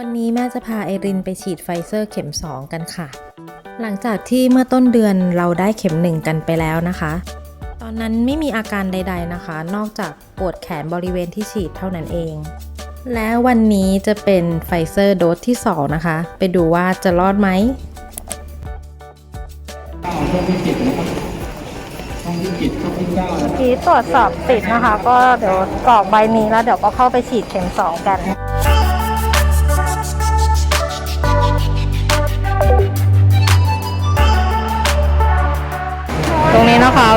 วันนี้แม่จะพาไอรินไปฉีดไฟเซอร์เข็ม 2 กันค่ะ หลังจากที่เมื่อต้นเดือนเราได้เข็ม 1 กันไปแล้วนะคะ ตอนนั้นไม่มีอาการใด ๆนะคะ นอกจากปวดแขนบริเวณที่ฉีดเท่านั้นเอง และวันนี้จะเป็นไฟเซอร์โดสที่ 2 นะคะ ไปดูว่าจะรอดไหมทีตรวจสอบติดนะคะ ก็เดี๋ยวกรอกใบนี้แล้วเดี๋ยวก็เข้าไปฉีดเข็ม 2 กัน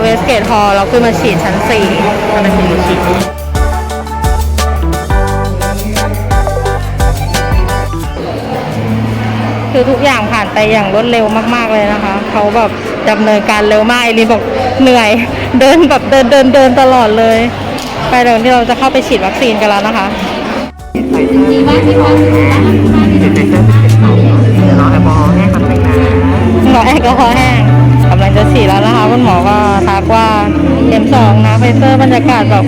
เวสเกตฮอลเราขึ้นมาฉีดชั้น4กำลังฉีดฉีดคือทุกอย่างผ่านไปอย่างรวดเร็วมากๆเลยนะคะ เขาแบบดำเนินการเร็วมากไอรีบอกเหนื่อย เดินแบบเดินเดินเดินตลอดเลย ไปเดี๋ยวที่เราจะเข้าไปฉีดวัคซีนกันแล้วนะคะดีมากที่ว่าจุดไหนเส้นเจ็ดสองเดี๋ยวรอแอลกอฮอล์แห้งครับไปนะรอแอลกอฮอล์แห้งกำลังจะฉีดแล้วนะคะคุณหมอก็ กว่าเข็มสองนะไฟเซอร์บรรยากาศแบบ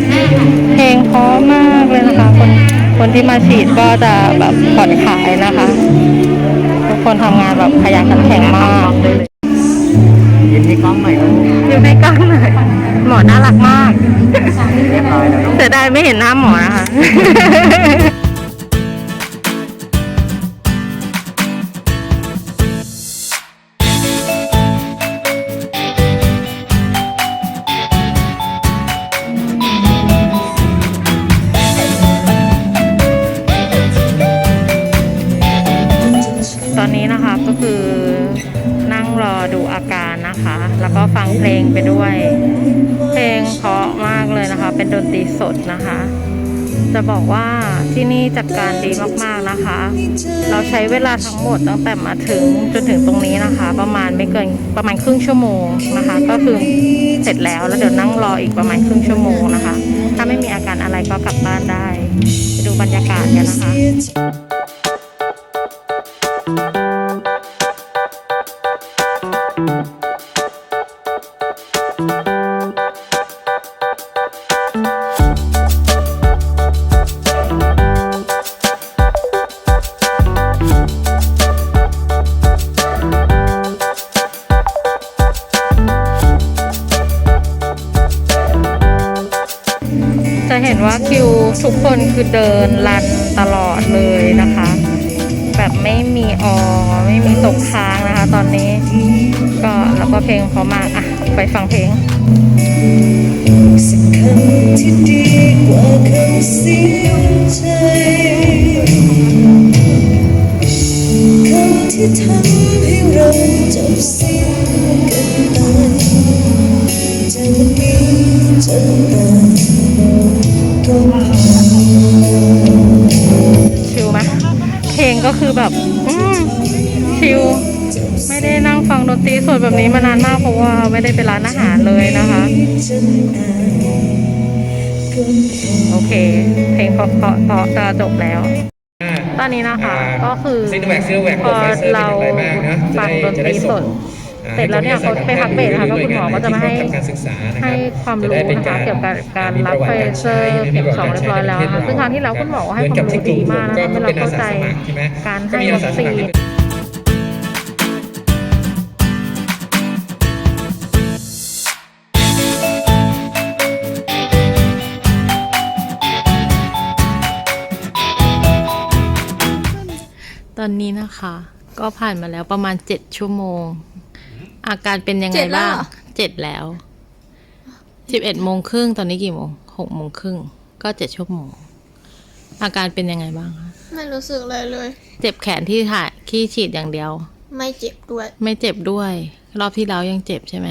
เพลงเพราะมากเลยนะคะ คนคนที่มาฉีดก็จะแบบผ่อนคลายนะคะ ทุกคนทำงานแบบขยันขันแข็งมากยิ้มให้กล้องหน่อยลูกอยู่ในกล้องหน่อยหมอน่ารักมากเรียบร้อยแล้วลูกแต่ได้ไม่เห็นหน้าหมอนะคะ ดูอาการนะคะ แล้วก็ฟังเพลงไปด้วย เพลงเพราะมากเลยนะคะ เป็นดนตรีสดนะคะ จะบอกว่าที่นี่จัดการดีมากๆนะคะ เราใช้เวลาทั้งหมดตั้งแต่มาถึงจนถึงตรงนี้นะคะ ประมาณไม่เกินประมาณครึ่งชั่วโมงนะคะ ก็คือเสร็จแล้วแล้วเดี๋ยวนั่งรออีกประมาณครึ่งชั่วโมงนะคะ ถ้าไม่มีอาการอะไรก็กลับบ้านได้ไปดูบรรยากาศกันนะคะ เห็นว่าคิวทุกคนคือเดินรันตลอดเลยนะคะ แบบไม่มีออไม่มีตกค้างนะคะ ตอนนี้ก็แล้วก็เพลงเพรามากอะไปฟังเพลงสักคำที่ดีกว่าคำเสียใจคำที่ทำ ก็คือแบบอืมชิลไม่ได้นั่งฟังดนตรีสดแบบนี้มานานมากเพราะว่าไม่ได้ไปร้านอาหารเลยนะคะจนตายก็พอโอเค เพลงเพราะเพราะเพราะจะจบแล้ว ตอนนี้นะคะ ก็คือซิโนแวคซิโนแวคพอเราเป็นอย่างไรบ้างนะจะฟังได้ดนจะตได้รีสส่งดอ่า เสร็จแล้วเนี่ยเขาไปพักเบรกนะคะก็คุณหมอก็จะมาให้ทำการศึกษานะคให้รับความรู้จได้ป็นะคะเกี่ยวกับการมีรับปะวัไฟติเซอร์ใช้เข็มสองเรียบร้อยแล้วนะคะซึ่งครั้งที่แล้วคุณหมอก็ให้ความรู้ดีมากนะคะทำให้เราเข้าใจการให้วัคซีนตอนนี้นะคะ ก็ผ่านมาแล้วประมาณเจ็ดชั่วโมง อาการเป็นยังไงเจ็ดแล้วบ้างเหรอเจ็ดแล้วสิบเอ็ดโมงครึ่งตอนนี้กี่โมงหกโมงครึ่งก็เจ็ดชั่วโมง อาการเป็นยังไงบ้างคะไม่รู้สึกเลยเลย เจ็บแขนที่ถ่ายขี้ฉีดอย่างเดียว ไม่เจ็บด้วย ไม่เจ็บด้วย รอบที่แล้วยังเจ็บใช่ไหม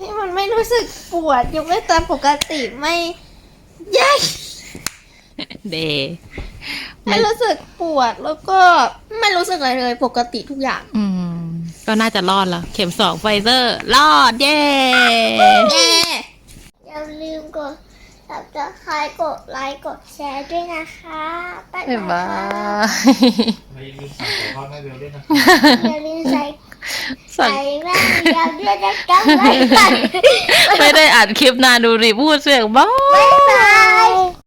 นี่มันไม่รู้สึกปวดยกเว้นตามปกติไม่ยัเดย์ไม่รู้สึกปวดแล้วก็ไม่รู้สึกอะไรเลย ปกติทุกอย่าง อืม ก็น่าจะรอดแล้ว เข็มสองไฟเซอร์ รอด เย้เย้อย่าลืมกด subscribe กดไลค์กดแชร์ด้วยนะคะบ๊ายบ๊ายบาบายยอย่าลืมใส่สั่งใส่แว่นยาวด้วยนะคะบ๊ายบายไม่ได้อัดคลิปนานดูรีพูดเสียงบ้า บ๊ายบาย